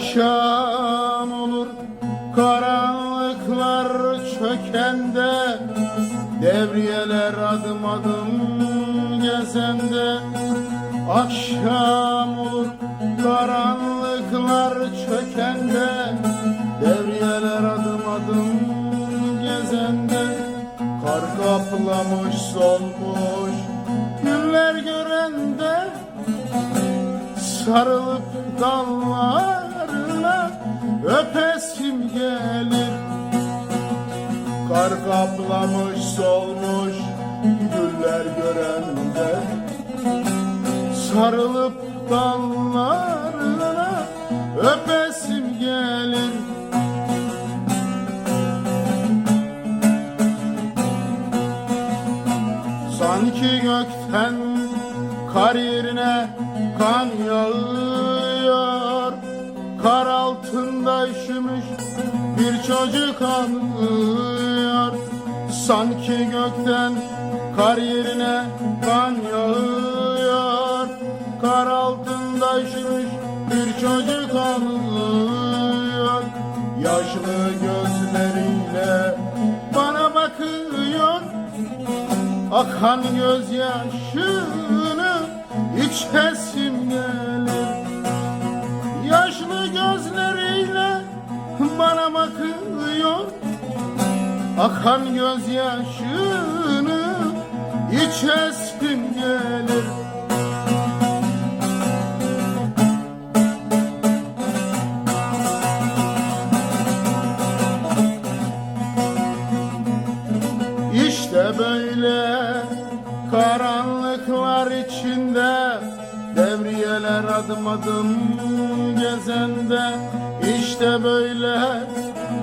Akşam olur karanlıklar çökende Devriyeler adım adım gezende. Akşam olur karanlıklar çökende Devriyeler adım adım gezende. Kar kaplamış solmuş Güller görende Sarılıp dallarına öpesim gelir. Kar kaplamış solmuş güller görende. Sarılıp dallarına öpesim gelir. Sanki gökten kar yerine kan yağıyor çocuk ağlıyor Sanki gökten kar yerine kan yağıyor. Kar altında üşümüş bir çocuk ağlıyor Yaşlı gözleriyle bana bakıyor. Akan gözyaşını içesim gelir Akan gözyaşını içesim gelir. İşte böyle karanlıklar içinde Devriyeler adım adım gezende. İşte böyle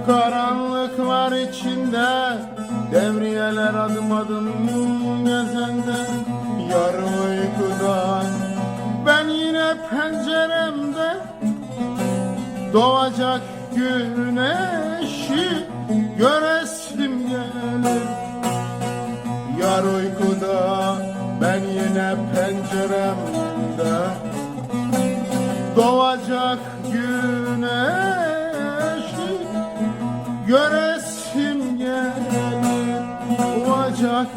karanlıklar içinde. Devriyeler adım adım gezende. Yarı uykudan ben yine penceremde Doğacak güneşi göresim gelir. Yar uykuda ben yine penceremde Doğacak güneşi göresim gelir Doğacak